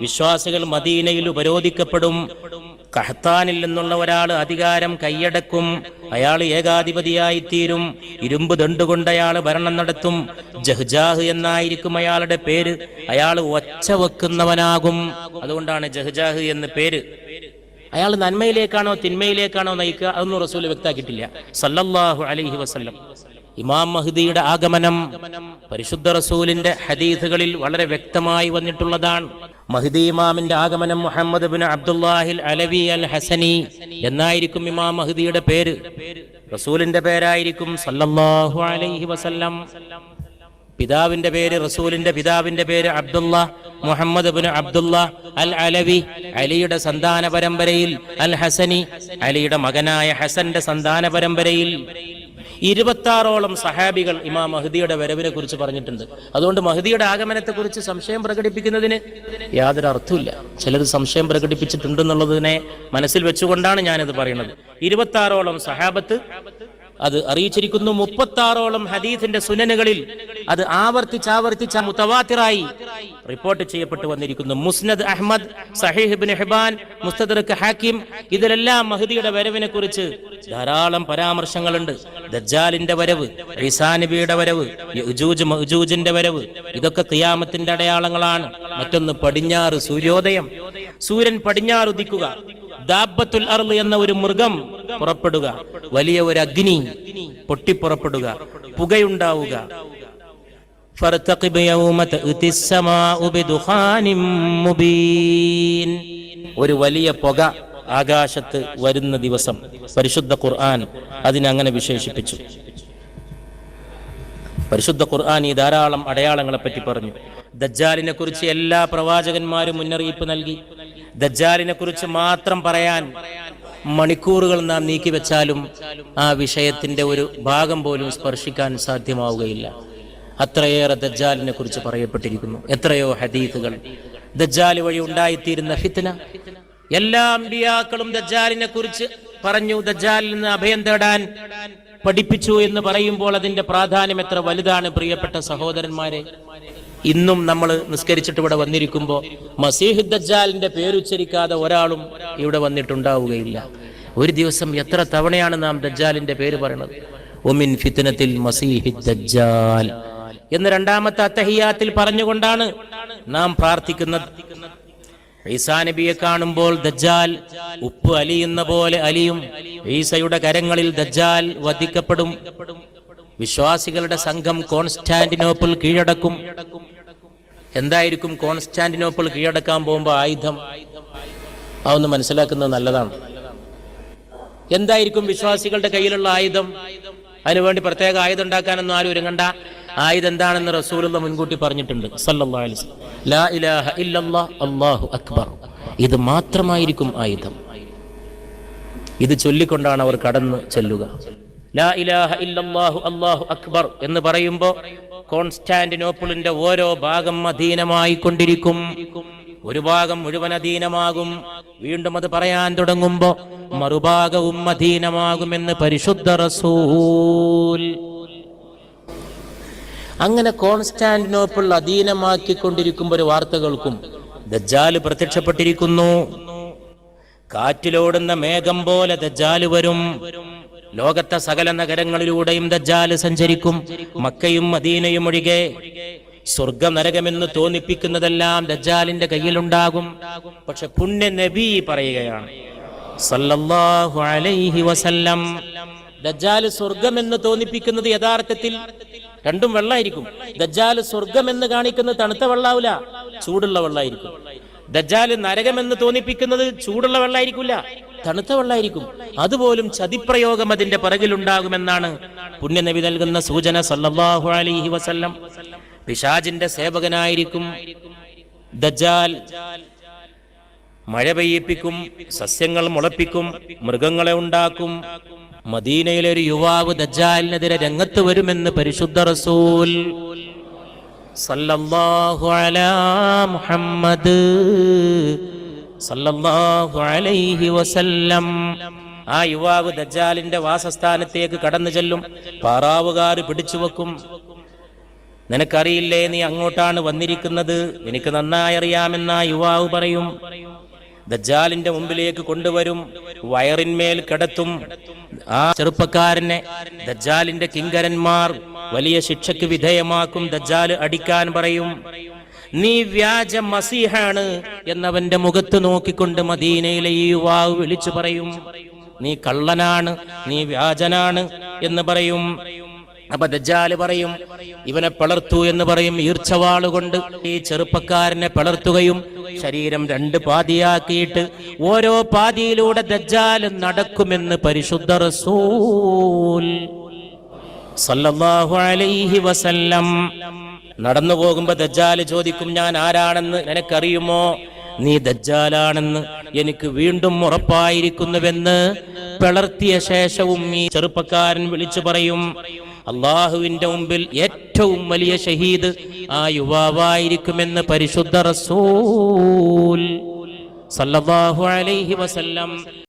വിശ്വാസികൾ മദീനയിൽ ഉപരോധിക്കപ്പെടും. കഹത്താനിൽ നിന്നുള്ള ഒരാൾ അധികാരം കൈയടക്കും. അയാൾ ഏകാധിപതിയായി തീരും ഇരുമ്പ് ദണ്ടുകൊണ്ട് അയാൾ ഭരണം നടത്തും. ജഹ്ജാഹ് എന്നായിരിക്കും അയാളുടെ പേര്. അയാൾ ഒച്ച വെക്കുന്നവനാകും. അതുകൊണ്ടാണ് ജഹ്ജാഹ് എന്ന് പേര്. അയാൾ നന്മയിലേക്കാണോ തിന്മയിലേക്കാണോ നയിക്കുക അതൊന്നും റസൂൽ വ്യക്താക്കിയിട്ടില്ല സല്ലല്ലാഹു അലൈഹി വസല്ലം. ഇമാം മഹ്ദിയുടെ ആഗമനം പരിശുദ്ധ റസൂലിന്റെ ഹദീസുകളിൽ വളരെ വ്യക്തമായി വന്നിട്ടുള്ളതാണ്. മഹ്ദി ഇമാമിന്റെ ആഗമനം മുഹമ്മദ് ബിൻ അബ്ദുല്ലാഹിൽ അലവി അൽ ഹസനി എന്നായിരിക്കും ഇമാം മഹ്ദിയുടെ പേര്. റസൂലിന്റെ പേരായിരിക്കും സല്ലല്ലാഹു അലൈഹി വസല്ലം. പിതാവിന്റെ പേര് റസൂലിന്റെ പിതാവിന്റെ പേര് അബ്ദുള്ള മുഹമ്മദ് ബിൻ അബ്ദുള്ള അൽ അലവി അലിയുടെ സന്താന പരമ്പരയിൽ അൽ ഹസനി അലിയുടെ മകനായ ഹസന്റെ സന്താന പരമ്പരയിൽ ഇരുപത്താറോളം സഹാബികൾ ഇമാം മഹദിയുടെ വരവിനെ കുറിച്ച് പറഞ്ഞിട്ടുണ്ട്. അതുകൊണ്ട് മഹദിയുടെ ആഗമനത്തെ കുറിച്ച് സംശയം പ്രകടിപ്പിക്കുന്നതിന് യാതൊരു അർത്ഥമില്ല ചിലർ സംശയം പ്രകടിപ്പിച്ചിട്ടുണ്ടെന്നുള്ളതിനെ മനസ്സിൽ വെച്ചുകൊണ്ടാണ് ഞാനിത് പറയുന്നത്. ഇരുപത്താറോളം സഹാബത്ത് അത് അറിയിച്ചിരിക്കുന്നു. മുപ്പത്താറോളം ഹദീഫിന്റെ സുനനുകളിൽ അത് ആവർത്തിച്ചാവർത്തിച്ച മുത്തവാത്തിറായി റിപ്പോർട്ട് ചെയ്യപ്പെട്ടു വന്നിരിക്കുന്നു. Musnad Ahmad Sahih bin Hibban Mustadrak Hakim ഇതിലെല്ലാം മഹദിയുടെ വരവിനെ കുറിച്ച് ധാരാളം പരാമർശങ്ങളുണ്ട്. ദജ്ജാലിന്റെ വരവ് ഈസാനബിയുടെ വരവ് മഹ്ജൂജിന്റെ വരവ് ഇതൊക്കെ ഖിയാമത്തിന്റെ അടയാളങ്ങളാണ്. മറ്റൊന്ന് പടിഞ്ഞാറ് സൂര്യോദയം. സൂര്യൻ പടിഞ്ഞാറ് ഉദിക്കുക. ദാബത്തുൽ അർൾ എന്ന ഒരു മൃഗം പുറപ്പെടുക. വലിയ ഒരു അഗ്നി പൊട്ടിപ്പുറപ്പെടുക. പുകയുണ്ടാവുക. فارتقب يوم تأتي السماء بدخان مبين ഒരു വലിയ പുക ആകാശത്ത് വരുന്ന ദിവസം പരിശുദ്ധ ഖുർആൻ അതിനങ്ങനെ വിശേഷിപ്പിച്ചു പരിശുദ്ധ ഖുർആൻ ഈ ധാരാളം അടയാളങ്ങളെ പറ്റി പറഞ്ഞു ദജ്ജാലിനെ കുറിച്ച് എല്ലാ പ്രവാചകന്മാരും മുന്നറിയിപ്പ് നൽകി ദജ്ജാലിനെ കുറിച്ച് മാത്രം പറയാൻ മണിക്കൂറുകൾ നാം നീക്കിവെച്ചാലും ആ വിഷയത്തിന്റെ ഒരു ഭാഗം പോലും സ്പർശിക്കാൻ സാധ്യമാവുകയില്ല അത്രയേറെ ദജ്ജാലിനെ കുറിച്ച് പറയപ്പെട്ടിരിക്കുന്നു. എത്രയോ ഹദീസുകൾ. ദജ്ജാൽ വഴി ഉണ്ടായിത്തീരുന്ന ഫിത്ന. എല്ലാ അമ്പിയാക്കളും ദജ്ജാലിനെ കുറിച്ച് പറഞ്ഞു ദജ്ജാലിൽ നിന്ന് അഭയം തേടാൻ പഠിപ്പിച്ചു എന്ന് പറയുമ്പോൾ അതിന്റെ പ്രാധാന്യം എത്ര വലുതാണ് പ്രിയപ്പെട്ട സഹോദരന്മാരെ? ഇന്നും നമ്മൾ നിസ്കരിച്ചിട്ട് ഇവിടെ വന്നിരിക്കുമ്പോൾ മസീഹ് ദജ്ജാലിന്റെ പേരുച്ചരിക്കാതെ ഒരാളും ഇവിടെ വന്നിട്ടുണ്ടാവുകയില്ല. ഒരു ദിവസം എത്ര തവണയാണ് നാം ദജ്ജാലിന്റെ പേര് പറയുന്നത് ഒമിൻ ഫിത്നത്തിൽ മസീഹ് ദജ്ജാൽ. എന്ന് രണ്ടാമത്തെ അത്തഹിയാത്തിൽ പറഞ്ഞുകൊണ്ടാണ് നാം പ്രാർത്ഥിക്കുന്നത്. ഈസാ നബിയെ കാണുമ്പോൾ ദജ്ജാൽ ഉപ്പ് അലിയുന്ന പോലെ അലിയും ഈസയുടെ കരങ്ങളിൽ ദജ്ജാൽ വധിക്കപ്പെടും. വിശ്വാസികളുടെ സംഘം കോൺസ്റ്റാന്റിനോപ്പിൾ കീഴടക്കും. എന്തായിരിക്കും കോൺസ്റ്റാന്റിനോപ്പിൾ കീഴടക്കാൻ പോകുമ്പോൾ ആയുധം? അതൊന്ന് മനസ്സിലാക്കുന്നത് നല്ലതാണ്. എന്തായിരിക്കും വിശ്വാസികളുടെ കയ്യിലുള്ള ആയുധം? അതിനുവേണ്ടി പ്രത്യേക ആയുധം ഉണ്ടാക്കാനൊന്നും ആരും ഒരുങ്ങണ്ട. ആയുധം എന്താണെന്ന് റസൂലുള്ള മുൻകൂട്ടി പറഞ്ഞിട്ടുണ്ട്. സല്ലല്ലാഹു അലൈഹി. ലാ ഇലാഹ ഇല്ലല്ലാഹ് അല്ലാഹു അക്ബർ. ഇത് മാത്രമായിരിക്കും ആയുധം. ഇത് ചൊല്ലിക്കൊണ്ടാണ് അവർ കടന്നു ചെല്ലുക. ലാ ഇലാഹ ഇല്ലല്ലാഹു അല്ലാഹു അക്ബർ എന്ന് പറയുമ്പോൾ കോൺസ്റ്റാന്റിനോപ്പിളിന്റെ ഓരോ ഭാഗം അധീനമായി കൊണ്ടിരിക്കും. ഒരു ഭാഗം മുഴുവൻ അധീനമാകും. വീണ്ടും അത് പറയാൻ തുടങ്ങുമ്പോ മറുഭാഗവും അധീനമാകുമെന്ന് പരിശുദ്ധ റസൂൽ അങ്ങനെ കോൺസ്റ്റാന്റിനോപ്പിൾ അധീനമാക്കിക്കൊണ്ടിരിക്കുമ്പോൾ ഒരു വാർത്തകൾക്കും ദജാൽ പ്രത്യക്ഷപ്പെട്ടിരിക്കുന്നു. കാറ്റിലോടുന്ന മേഘം പോലെ ദജ്ജാൽ വരും. ലോകത്തെ സകല നഗരങ്ങളിലൂടെയും ദജ്ജാൽ സഞ്ചരിക്കും. മക്കയും മദീനയും ഒഴികെ സ്വർഗ നരകമെന്ന് തോന്നിപ്പിക്കുന്നതെല്ലാം ദജ്ജാലിന്റെ കയ്യിലുണ്ടാകും. പക്ഷെ പുണ്യ നബി പറയുകയാണ് സല്ലല്ലാഹു അലൈഹി വസല്ലം ദജ്ജാൽ സ്വർഗമെന്ന് തോന്നിപ്പിക്കുന്നത് യഥാർത്ഥത്തിൽ രണ്ടും വെള്ളമായിരിക്കും ദജ്ജാൽ സ്വർഗമെന്ന് കാണിക്കുന്നത് തണുത്ത വെള്ളാവില്ല ചൂടുള്ള വെള്ളമായിരിക്കും ദജ്ജാൽ നരകമെന്ന് തോന്നിപ്പിക്കുന്നത് ചൂടുള്ള വെള്ളമായിരിക്കില്ല തണുത്ത വെള്ളമായിരിക്കും അതുപോലും ചതിപ്രയോഗം അതിന്റെ പിറകിലുണ്ടാകുമെന്നാണ് പുണ്യനബി നൽകുന്ന സൂചന സല്ലല്ലാഹു അലൈഹി വസല്ലം. പിശാജിന്റെ സേവകനായിരിക്കും ദജ്ജാൽ. മഴ പെയ്യിപ്പിക്കും സസ്യങ്ങൾ മുളപ്പിക്കും മൃഗങ്ങളെ ഉണ്ടാക്കും മദീനയിലെ ഒരു യുവാവ് ദജ്ജാലിനെതിരെ രംഗത്ത് വരുമെന്ന് പരിശുദ്ധ റസൂൽ സല്ലല്ലാഹു അലാ മുഹമ്മദ് സല്ലല്ലാഹു അലൈഹി വസല്ലം. ആ യുവാവ് ദജ്ജാലിന്റെ വാസസ്ഥാനത്തേക്ക് കടന്നു ചെല്ലും. പാറാവുകാർ പിടിച്ചു വെക്കും. നിനക്കറിയില്ലേ നീ അങ്ങോട്ടാണ് വന്നിരിക്കുന്നത്? എനിക്ക് നന്നായി അറിയാമെന്ന യുവാവ് പറയും. ദജ്ജാലിന്റെ മുമ്പിലേക്ക് കൊണ്ടുവരും വയറിന്മേൽ കിടത്തും. ആ ചെറുപ്പക്കാരനെ ദജാലിന്റെ കിങ്കരന്മാർ വലിയ ശിക്ഷയ്ക്ക് വിധേയമാക്കും ദജാൽ അടിക്കാൻ പറയും. നീ വ്യാജ മസീഹാണ് എന്നവന്റെ മുഖത്ത് നോക്കിക്കൊണ്ട് മദീനയിലെ ഈ യുവാവ് വിളിച്ചു പറയും. നീ കള്ളനാണ് നീ വ്യാജനാണ് എന്ന് പറയും. അപ്പൊ ദജ്ജാൽ പറയും ഇവനെ പിളർത്തു എന്ന് പറയും ഈർച്ചവാളുകൊണ്ട്. ഈ ചെറുപ്പക്കാരനെ പിളർത്തുകയും ശരീരം രണ്ട് പാതിയാക്കിയിട്ട് ഓരോ പാതിയിലൂടെ ദജ്ജാൽ നടക്കുമെന്ന് പരിശുദ്ധ റസൂൽ നടന്നു പോകുമ്പോ ദജ്ജാൽ ചോദിക്കും ഞാൻ ആരാണെന്ന് നിനക്കറിയുമോ? നീ ദജ്ജാലാണെന്ന് എനിക്ക് വീണ്ടും ഉറപ്പായിരിക്കുന്നുവെന്ന്. പിളർത്തിയ ശേഷവും ഈ ചെറുപ്പക്കാരൻ വിളിച്ചു പറയും അള്ളാഹുവിന്റെ മുമ്പിൽ ഏറ്റവും വലിയ ഷഹീദ് ആ യുവാവായിരിക്കുമെന്ന് പരിശുദ്ധ റസൂൽ. സല്ലല്ലാഹു അലൈഹി വസല്ലം